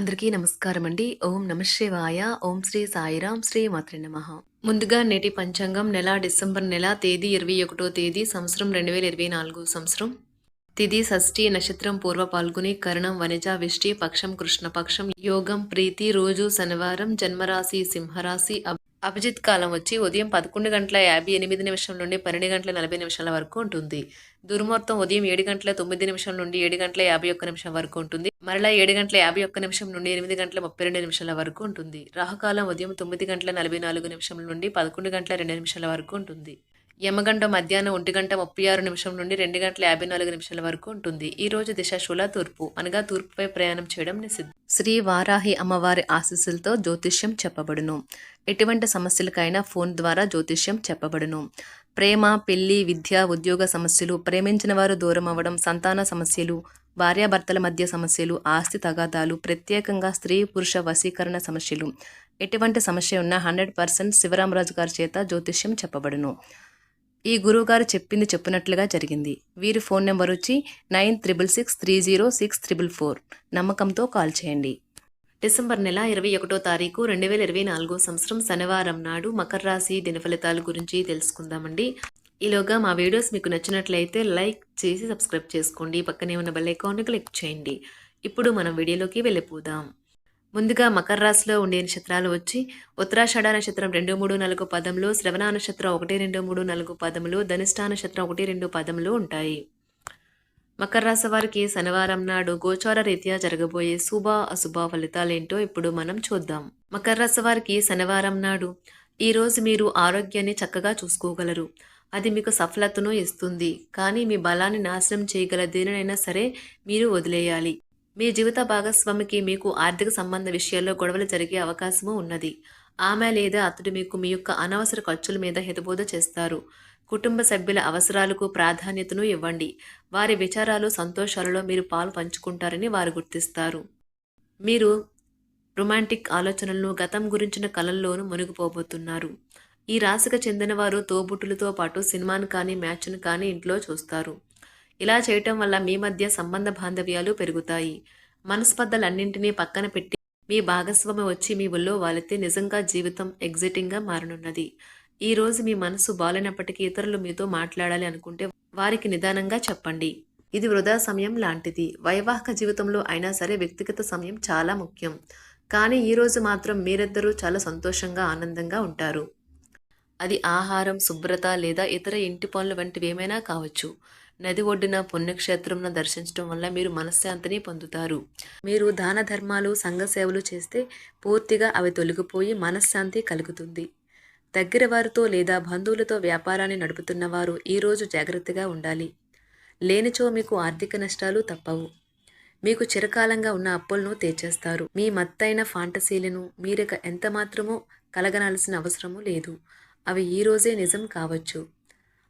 అందరికీ నమస్కారం అండి. ఓం నమ శివాయ. ఓం శ్రీ సాయిరాం శ్రీ మాత్రి నమ. ముందుగా నేటి పంచాంగం నెల డిసెంబర్ నెల తేదీ ఇరవై ఒకటో తేదీ సంవత్సరం రెండు వేల ఇరవై నాలుగు సంవత్సరం. తిది షష్ఠి నక్షత్రం పూర్వ పాల్గొని కరణం వనిజ విష్టి పక్షం కృష్ణపక్షం యోగం ప్రీతి రోజు శనివారం జన్మరాశి సింహరాశి అభిజిత్ కాలం వచ్చి ఉదయం పదకొండు గంటల యాభై ఎనిమిది నిమిషం నుండి పన్నెండు గంటల నలభై నిమిషాల వరకు ఉంటుంది. దుర్ముహూర్తం ఉదయం ఏడు గంటల తొమ్మిది నిమిషం నుండి ఏడు గంటల యాభై ఒక్క నిమిషం వరకు ఉంటుంది. మరలా ఏడు గంటల యాభై ఒక్క నిమిషం నుండి ఎనిమిది గంటల ముప్పై రెండు నిమిషాల వరకు ఉంటుంది. రాహుకాలం ఉదయం తొమ్మిది గంటల నలభై నాలుగు నిమిషం నుండి పదకొండు గంటల రెండు నిమిషాల వరకు ఉంటుంది. యమగంట మధ్యాహ్నం ఒంటి గంట ముప్పై ఆరు నిమిషం నుండి రెండు గంటల యాభై నాలుగు నిమిషాల వరకు ఉంటుంది. ఈ రోజు దిశ శూల తూర్పు. అనగా తూర్పుపై ప్రయాణం చేయడం నిషిద్ధం. శ్రీ వారాహి అమ్మవారి ఆశీస్సులతో జ్యోతిష్యం చెప్పబడును. ఎటువంటి సమస్యలకైనా ఫోన్ ద్వారా జ్యోతిష్యం చెప్పబడును. ప్రేమ పెళ్ళి విద్య ఉద్యోగ సమస్యలు ప్రేమించిన వారు దూరం అవ్వడం సంతాన సమస్యలు భార్యాభర్తల మధ్య సమస్యలు ఆస్తి తగాదాలు ప్రత్యేకంగా స్త్రీ పురుష వశీకరణ సమస్యలు. ఎటువంటి సమస్య ఉన్నా హండ్రెడ్ పర్సెంట్ శివరామరాజు గారి చేత జ్యోతిష్యం చెప్పబడును. ఈ గురువుగారు చెప్పింది చెప్పినట్లుగా జరిగింది. వీరి ఫోన్ నెంబర్ వచ్చి nine triple six three zero six triple four. నమ్మకంతో కాల్ చేయండి. డిసెంబర్ నెల ఇరవై ఒకటో తారీఖు రెండు వేల ఇరవై నాలుగో సంవత్సరం శనివారం నాడు మకర రాశి దిన ఫలితాల గురించి తెలుసుకుందామండి. ఈలోగా మా వీడియోస్ మీకు నచ్చినట్లయితే లైక్ చేసి సబ్స్క్రైబ్ చేసుకోండి. పక్కనే ఉన్న బెల్ ఐకాన్ని క్లిక్ చేయండి. ఇప్పుడు మనం వీడియోలోకి వెళ్ళిపోదాం. ముందుగా మకర రాశిలో ఉండే నక్షత్రాలు వచ్చి ఉత్తరాషాఢ నక్షత్రం రెండు మూడు నాలుగు పదములు శ్రవణ నక్షత్రం ఒకటి రెండు మూడు నాలుగు పదములు ధనిష్ఠా నక్షత్రం ఒకటి రెండు పదములు ఉంటాయి. మకర రాశి వారికి శనివారం నాడు గోచార రీత్యా జరగబోయే శుభ అశుభ ఫలితాలేంటో ఇప్పుడు మనం చూద్దాం. మకర రాశి వారికి శనివారం నాడు ఈరోజు మీరు ఆరోగ్యాన్ని చక్కగా చూసుకోగలరు. అది మీకు సఫలతను ఇస్తుంది. కానీ మీ బలాన్ని నాశనం చేయగల దేనినైనా సరే మీరు వదిలేయాలి. మీ జీవిత భాగస్వామికి మీకు ఆర్థిక సంబంధ విషయాల్లో గొడవలు జరిగే అవకాశము ఉన్నది. ఆమె లేదా అతడు మీకు మీ యొక్క అనవసర ఖర్చుల మీద హితబోధ చేస్తారు. కుటుంబ సభ్యుల అవసరాలకు ప్రాధాన్యతను ఇవ్వండి. వారి విచారాలు సంతోషాలలో మీరు పాలు పంచుకుంటారని వారు గుర్తిస్తారు. మీరు రొమాంటిక్ ఆలోచనలను గతం గురించిన కళల్లోనూ మునిగిపోబోతున్నారు. ఈ రాశికి చెందిన వారు తోబుట్టులతో పాటు సినిమాను కానీ మ్యాచ్ను కానీ ఇంట్లో చూస్తారు. ఇలా చేయటం వల్ల మీ మధ్య సంబంధ బాంధవ్యాలు పెరుగుతాయి. మనస్పర్ధలన్నింటినీ పక్కన పెట్టి మీ భాగస్వామి వచ్చి మీ ఒళ్ళో వాలితే నిజంగా జీవితం ఎగ్జిటింగ్గా మారనున్నది. ఈ రోజు మీ మనసు బాలేనప్పటికీ ఇతరులు మీతో మాట్లాడాలి అనుకుంటే వారికి నిదానంగా చెప్పండి. ఇది వృధా సమయం లాంటిది. వైవాహిక జీవితంలో అయినా సరే వ్యక్తిగత సమయం చాలా ముఖ్యం. కానీ ఈ రోజు మాత్రం మీరిద్దరూ చాలా సంతోషంగా ఆనందంగా ఉంటారు. అది ఆహారం శుభ్రత లేదా ఇతర ఇంటి పనులు వంటివి ఏమైనా కావచ్చు. నది ఒడ్డున పుణ్యక్షేత్రంను దర్శించడం వల్ల మీరు మనశ్శాంతిని పొందుతారు. మీరు దాన ధర్మాలు సంఘ సేవలు చేస్తే పూర్తిగా అవి తొలగిపోయి మనశ్శాంతి కలుగుతుంది. దగ్గర వారితో లేదా బంధువులతో వ్యాపారాన్ని నడుపుతున్న వారు ఈరోజు జాగ్రత్తగా ఉండాలి. లేనిచో మీకు ఆర్థిక నష్టాలు తప్పవు. మీకు చిరకాలంగా ఉన్న అప్పులను తీర్చేస్తారు. మీ మత్తైన ఫాంటసీలను మీరిక ఎంత మాత్రమో కలగనాల్సిన అవసరము లేదు. అవి ఈ రోజే నిజం కావచ్చు.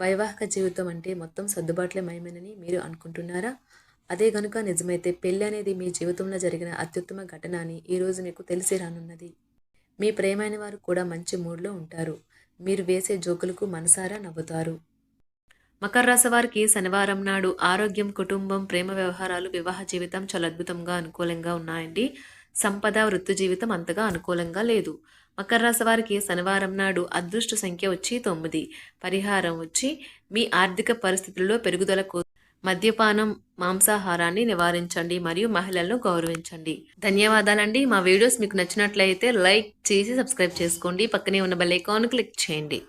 వైవాహిక జీవితం అంటే మొత్తం సర్దుబాట్లే మయమేనని మీరు అనుకుంటున్నారా? అదే గనుక నిజమైతే పెళ్ళి అనేది మీ జీవితంలో జరిగిన అత్యుత్తమ ఘటన అని ఈరోజు మీకు తెలిసి రానున్నది. మీ ప్రేమైన వారు కూడా మంచి మూడ్లో ఉంటారు. మీరు వేసే జోకులకు మనసారా నవ్వుతారు. మకర రాశి వారికి శనివారం నాడు ఆరోగ్యం కుటుంబం ప్రేమ వ్యవహారాలు వివాహ జీవితం చాలా అద్భుతంగా అనుకూలంగా ఉన్నాయండి. సంపద వృత్తి జీవితం అంతగా అనుకూలంగా లేదు. మకర రాశి వారికి శనివారం నాడు అదృష్ట సంఖ్య వచ్చి తొమ్మిది. పరిహారం వచ్చి మీ ఆర్థిక పరిస్థితుల్లో పెరుగుదలకు మద్యపానం మాంసాహారాన్ని నివారించండి మరియు మహిళలను గౌరవించండి. ధన్యవాదాలండి. మా వీడియోస్ మీకు నచ్చినట్లయితే లైక్ చేసి సబ్స్క్రైబ్ చేసుకోండి. పక్కనే ఉన్న బెల్ ఐకాన్ క్లిక్ చేయండి.